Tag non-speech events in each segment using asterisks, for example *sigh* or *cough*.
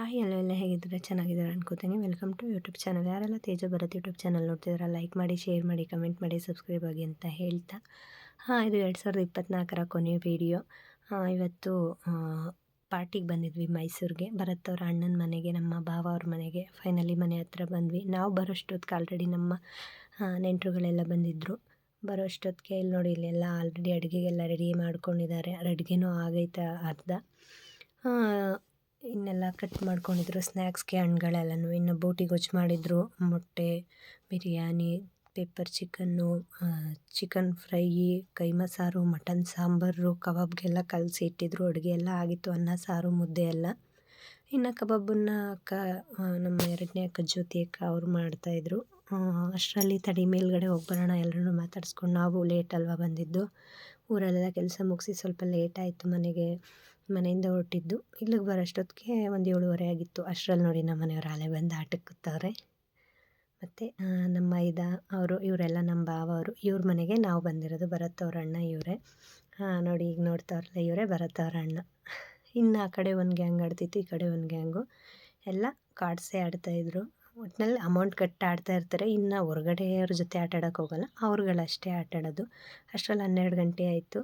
Hi ಎಲ್ಲ ಹೇಗಿದ್ದಾರೆ ಚೆನ್ನಾಗಿದ್ದಾರೆ ಅನ್ಕೋತೀನಿ. ವೆಲ್ಕಮ್ ಟು ಯೂಟ್ಯೂಬ್ ಚಾನಲ್ ಯಾರೆಲ್ಲ ತೇಜ ಭರತ್ ಯೂಟ್ಯೂಬ್ ಚಾನಲ್ ನೋಡ್ತಿದ್ದೀರಾ ಲೈಕ್ ಮಾಡಿ ಶೇರ್ ಮಾಡಿ ಕಮೆಂಟ್ ಮಾಡಿ ಸಬ್ಸ್ಕ್ರೈಬ್ ಆಗಿ ಅಂತ ಹೇಳ್ತಾ. ಹಾಂ, ಇದು ಎರಡು ಸಾವಿರದ ಇಪ್ಪತ್ತ್ನಾಲ್ಕರ ಕೊನೆಯ ವೀಡಿಯೋ ಇವತ್ತು ಪಾರ್ಟಿಗೆ ಬಂದಿದ್ವಿ ಮೈಸೂರಿಗೆ. ಭರತ್ ಅವ್ರ ಅಣ್ಣನ ಮನೆಗೆ, ನಮ್ಮ ಭಾವ ಅವ್ರ ಮನೆಗೆ ಫೈನಲಿ ಮನೆ ಹತ್ರ ಬಂದ್ವಿ. ನಾವು ಬರೋಷ್ಟೊತ್ತಿಗೆ ಆಲ್ರೆಡಿ ನಮ್ಮ ನೆಂಟರುಗಳೆಲ್ಲ ಬಂದಿದ್ದರು ಬರೋ ಅಷ್ಟೊತ್ತಿಗೆ ಇಲ್ಲಿ ನೋಡಿ, ಇಲ್ಲೆಲ್ಲ ಆಲ್ರೆಡಿ ಅಡುಗೆಗೆಲ್ಲ ರೆಡಿ ಮಾಡ್ಕೊಂಡಿದ್ದಾರೆ. ಅಡುಗೆನೂ ಆಗೈತೆ ಅರ್ಧ. ಇನ್ನೆಲ್ಲ ಕಟ್ ಮಾಡ್ಕೊಂಡಿದ್ರು ಸ್ನ್ಯಾಕ್ಸ್ಗೆ ಹಣ್ಗಳೆಲ್ಲನೂ ಇನ್ನು ಬೂಟಿ ಗೊಜ್ಜು ಮಾಡಿದರು ಮೊಟ್ಟೆ, biryani, pepper chicken chicken fry keema ಸಾರು ಮಟನ್ ಸಾಂಬಾರು, ಕಬಾಬ್ಗೆಲ್ಲ ಕಲಸಿ ಇಟ್ಟಿದ್ರು. ಅಡುಗೆ ಎಲ್ಲ ಆಗಿತ್ತು. ಅನ್ನ, ಸಾರು, ಮುದ್ದೆ ಎಲ್ಲ. ಇನ್ನು ಕಬಾಬನ್ನು ಅಕ್ಕ ನಮ್ಮ ಎರಡನೇ ಅಕ್ಕ, ಜ್ಯೋತಿ ಅಕ್ಕ ಅವ್ರು ಮಾಡ್ತಾಯಿದ್ರು ಅಷ್ಟರಲ್ಲಿ ತಡಿ ಮೇಲ್ಗಡೆ ಹೋಗ್ಬರೋಣ ಎಲ್ಲರೂ ಮಾತಾಡಿಸ್ಕೊಂಡು. ನಾವು ಲೇಟ್ ಅಲ್ವಾ ಬಂದಿದ್ದು? ಊರಲ್ಲೆಲ್ಲ ಕೆಲಸ ಮುಗಿಸಿ ಸ್ವಲ್ಪ ಲೇಟ್ ಆಯಿತು ಮನೆಗೆ, ಮನೆಯಿಂದ ಹೊರಟಿದ್ದು. ಇಲ್ಲಿಗೆ ಬರೋಷ್ಟೊತ್ತಿಗೆ ಒಂದು ಏಳುವರೆ ಆಗಿತ್ತು. ಅಷ್ಟರಲ್ಲಿ ನೋಡಿ ನಮ್ಮ ಮನೆಯವ್ರು ಆಲೆ ಬಂದು ಆಟಕ್ಕೆ ಮತ್ತು ನಮ್ಮ ಇದ, ಅವರು, ಇವರೆಲ್ಲ ನಮ್ಮ ಭಾವ ಅವರು, ಇವ್ರ ಮನೆಗೆ ನಾವು ಬಂದಿರೋದು ಭರತ್ ಅವ್ರ ಅಣ್ಣ, ಇವರೇ. ಹಾಂ ನೋಡಿ ಈಗ ನೋಡ್ತಾವ್ರಲ್ಲ ಇವರೇ, ಭರತ್ ಅವ್ರ ಅಣ್ಣ. ಇನ್ನು ಆ ಕಡೆ ಒಂದು ಗ್ಯಾಂಗ್ ಆಡ್ತಿತ್ತು ಈ ಕಡೆ ಒಂದು ಗ್ಯಾಂಗು ಎಲ್ಲ ಕಾಡ್ಸೇ ಆಡ್ತಾಯಿದ್ರು ಒಟ್ಟಿನಲ್ಲಿ ಅಮೌಂಟ್ ಕಟ್ಟಿ ಆಡ್ತಾ ಇರ್ತಾರೆ. ಇನ್ನು ಹೊರ್ಗಡೆಯವ್ರ ಜೊತೆ ಆಟ ಹೋಗಲ್ಲ. ಅವ್ರುಗಳಷ್ಟೇ ಆಟ ಆಡೋದು. ಅಷ್ಟರಲ್ಲಿ ಹನ್ನೆರಡು ಗಂಟೆ ಆಯಿತು.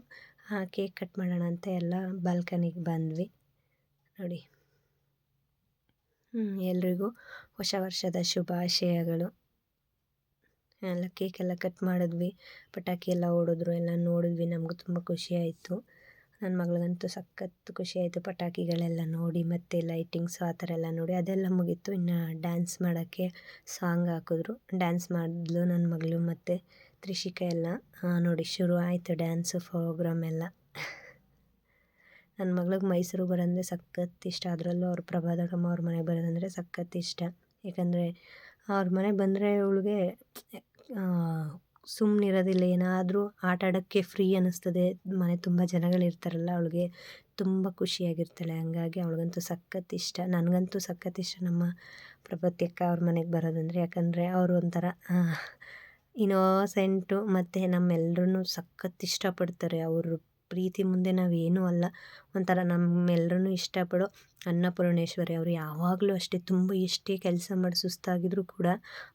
ಕೇಕ್ ಕಟ್ ಮಾಡೋಣ ಅಂತ ಎಲ್ಲ ಬಾಲ್ಕನಿಗೆ ಬಂದ್ವಿ. ನೋಡಿ. ಹ್ಞೂ ಎಲ್ರಿಗೂ ಹೊಸ ವರ್ಷದ ಶುಭಾಶಯಗಳು. ಎಲ್ಲ ಕೇಕೆಲ್ಲ ಕಟ್ ಮಾಡಿದ್ವಿ. ಪಟಾಕಿ ಎಲ್ಲ ಓಡಿದ್ರು ಎಲ್ಲ ನೋಡಿದ್ವಿ. ನಮಗೂ ತುಂಬ ಖುಷಿ ಆಯಿತು. ನನ್ನ ಮಗಳಿಗಂತೂ ಸಖತ್ತು ಖುಷಿ ಆಯಿತು. ಪಟಾಕಿಗಳೆಲ್ಲ ನೋಡಿ, ಮತ್ತು ಲೈಟಿಂಗ್ಸು ಆ ಥರ ಎಲ್ಲ ನೋಡಿ, ಅದೆಲ್ಲ ಮುಗೀತು. ಇನ್ನು ಡ್ಯಾನ್ಸ್ ಮಾಡೋಕ್ಕೆ ಸಾಂಗ್ ಹಾಕಿದ್ರು. ಡ್ಯಾನ್ಸ್ ಮಾಡಿದ್ಲು ನನ್ನ ಮಗಳು ಮತ್ತು ತ್ರಿಷಿಕಾ ಎಲ್ಲ. ನೋಡಿ, ಶುರು ಆಯಿತು ಡ್ಯಾನ್ಸು ಪ್ರೋಗ್ರಾಮ್ ಎಲ್ಲ. ನನ್ನ ಮಗಳಿಗೆ ಮೈಸೂರು ಬರೋಂದರೆ ಸಖತ್ ಇಷ್ಟ. ಅದರಲ್ಲೂ ಅವ್ರ ಪ್ರಭಾದಕಮ್ಮ ಅವ್ರ ಮನೆಗೆ ಬರೋದಂದರೆ ಸಖತ್ ಇಷ್ಟ. ಯಾಕಂದರೆ ಅವ್ರ ಮನೆಗೆ ಬಂದರೆ ಅವಳಿಗೆ ಸುಮ್ಮನಿರೋದಿಲ್ಲ ಏನಾದರೂ ಆಟ ಆಡೋಕ್ಕೆ ಫ್ರೀ ಅನ್ನಿಸ್ತದೆ. ಮನೆ ತುಂಬ ಜನಗಳಿರ್ತಾರಲ್ಲ, ಅವಳಿಗೆ ತುಂಬ ಖುಷಿಯಾಗಿರ್ತಾಳೆ. ಹಂಗಾಗಿ ಅವಳಿಗಂತೂ ಸಖತ್ತು ಇಷ್ಟ. ನನಗಂತೂ ಸಖತ್ತು ಇಷ್ಟ ನಮ್ಮ ಅಕ್ಕ ಅವ್ರ ಮನೆಗೆ ಬರೋದಂದರೆ. ಯಾಕಂದರೆ ಅವರು ಒಂಥರ ಇನೋಸೆಂಟು ಮತ್ತು ನಮ್ಮೆಲ್ಲರೂ ಸಖತ್ತು ಇಷ್ಟಪಡ್ತಾರೆ. ಅವರು ಪ್ರೀತಿ ಮುಂದೆ ನಾವೇನೂ ಅಲ್ಲ. ಒಂಥರ ನಮ್ಮೆಲ್ರೂ ಇಷ್ಟಪಡೋ ಅನ್ನಪೂರ್ಣೇಶ್ವರಿ ಅವರು ಯಾವಾಗಲೂ ಅಷ್ಟೇ. ತುಂಬ ಎಷ್ಟೇ ಕೆಲಸ ಮಾಡಿ ಸುಸ್ತಾಗಿದ್ದರೂ ಕೂಡ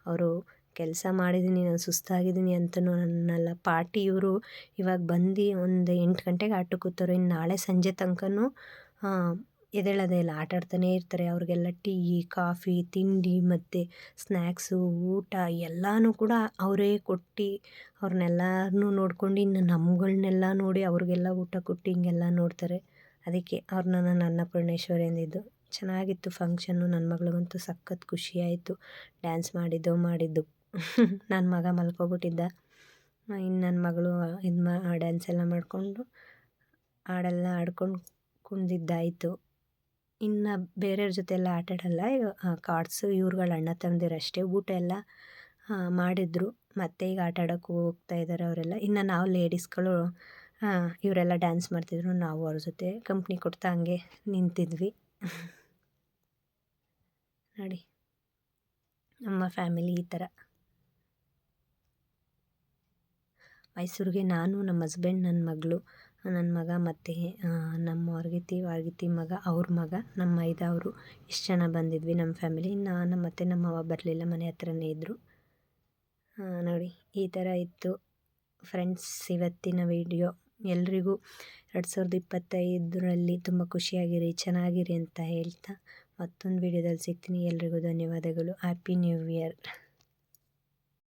ಅವರು ಕೆಲಸ ಮಾಡಿದ್ದೀನಿ, ನಾನು ಸುಸ್ತಾಗಿದ್ದೀನಿ ಅಂತಲೂ ನನ್ನಲ್ಲ. ಪಾರ್ಟಿ ಇವರು ಇವಾಗ ಬಂದು ಒಂದು ಎಂಟು ಗಂಟೆಗೆ ಆಟ ಕೂತವ್ರೆ. ಇನ್ನು ನಾಳೆ ಸಂಜೆ ತನಕನೂ ಎದ್ದೇಳೋದೇ ಇಲ್ಲ. ಆಟ ಆಡ್ತಾನೇ ಇರ್ತಾರೆ. ಅವ್ರಿಗೆಲ್ಲ ಟೀ, ಕಾಫಿ, ತಿಂಡಿ ಮತ್ತು ಸ್ನ್ಯಾಕ್ಸು ಊಟ ಎಲ್ಲನೂ ಕೂಡ ಅವರೇ ಕೊಟ್ಟು ಅವ್ರನ್ನೆಲ್ಲರನ್ನೂ ನೋಡ್ಕೊಂಡು ಇನ್ನು ನಮ್ಗಳನ್ನೆಲ್ಲ ನೋಡಿ ಅವ್ರಿಗೆಲ್ಲ ಊಟ ಕೊಟ್ಟು ಹಿಂಗೆಲ್ಲ ನೋಡ್ತಾರೆ. ಅದಕ್ಕೆ ಅವ್ರನ್ನ ನಾನು ಅನ್ನಪೂರ್ಣೇಶ್ವರಿ ಅಂದಿದ್ದು. ಚೆನ್ನಾಗಿತ್ತು ಫಂಕ್ಷನ್ನು ನನ್ನ ಮಗಳಿಗಂತೂ ಸಖತ್ ಖುಷಿ ಆಯಿತು. ಡ್ಯಾನ್ಸ್ ಮಾಡಿದ್ದು ಮಾಡಿದ್ದು. *laughs* ನನ್ನ ಮಗ ಮಲ್ಕೊಬಿಟ್ಟಿದ್ದ. ಇನ್ನು ನನ್ನ ಮಗಳು ಇದು ಮಾ ಡ್ಯಾನ್ಸ್ ಎಲ್ಲ ಮಾಡಿಕೊಂಡು, ಹಾಡೆಲ್ಲ ಆಡ್ಕೊಂಡು ಕುಂದಿದ್ದಾಯಿತು. ಇನ್ನು ಬೇರೆಯವ್ರ ಜೊತೆ ಎಲ್ಲ ಆಟಾಡಲ್ಲ ಕಾರ್ಡ್ಸು ಇವ್ರುಗಳ ಅಣ್ಣ ತಂದಿರಷ್ಟೇ ಊಟ ಎಲ್ಲ ಮಾಡಿದರು. ಮತ್ತೆ ಈಗ ಆಟ ಹೋಗ್ತಾ ಇದ್ದಾರೆ ಅವರೆಲ್ಲ. ಇನ್ನು ನಾವು ಲೇಡೀಸ್ಗಳು ಇವರೆಲ್ಲ ಡ್ಯಾನ್ಸ್ ಮಾಡ್ತಿದ್ರು. ನಾವು ಅವ್ರ ಜೊತೆ ಕಂಪ್ನಿ ಕೊಡ್ತಾ ಹಂಗೆ ನಿಂತಿದ್ವಿ. *laughs* ನೋಡಿ. ನಮ್ಮ ಫ್ಯಾಮಿಲಿ ಈ ಥರ. ಮೈಸೂರಿಗೆ ನಾನು, ನಮ್ಮ ಹಸ್ಬೆಂಡ್ ನನ್ನ ಮಗಳು, ನನ್ನ ಮಗ ಮತ್ತು ನಮ್ಮ ಹೊರಗಿತಿ ವಾರ್ಗಿತಿ ಮಗ, ಅವ್ರ ಮಗ, ನಮ್ಮ ಐದಾವರು ಇಷ್ಟು ಜನ ಬಂದಿದ್ವಿ ನಮ್ಮ ಫ್ಯಾಮಿಲಿ ನಾನು ಮತ್ತು ನಮ್ಮ ಅವ್ವ ಬರಲಿಲ್ಲ, ಮನೆ ಹತ್ರನೇ ಇದ್ದರು ನೋಡಿ, ಈ ಥರ ಇತ್ತು ಫ್ರೆಂಡ್ಸ್ ಇವತ್ತಿನ ವಿಡಿಯೋ ಎಲ್ರಿಗೂ ಎರಡು ಸಾವಿರದ ಇಪ್ಪತ್ತೈದರಲ್ಲಿ ತುಂಬ ಖುಷಿಯಾಗಿರಿ, ಚೆನ್ನಾಗಿರಿ ಅಂತ ಹೇಳ್ತಾ ಮತ್ತೊಂದು ವಿಡಿಯೋದಲ್ಲಿ ಸಿಗ್ತೀನಿ. ಎಲ್ರಿಗೂ ಧನ್ಯವಾದಗಳು. Happy new year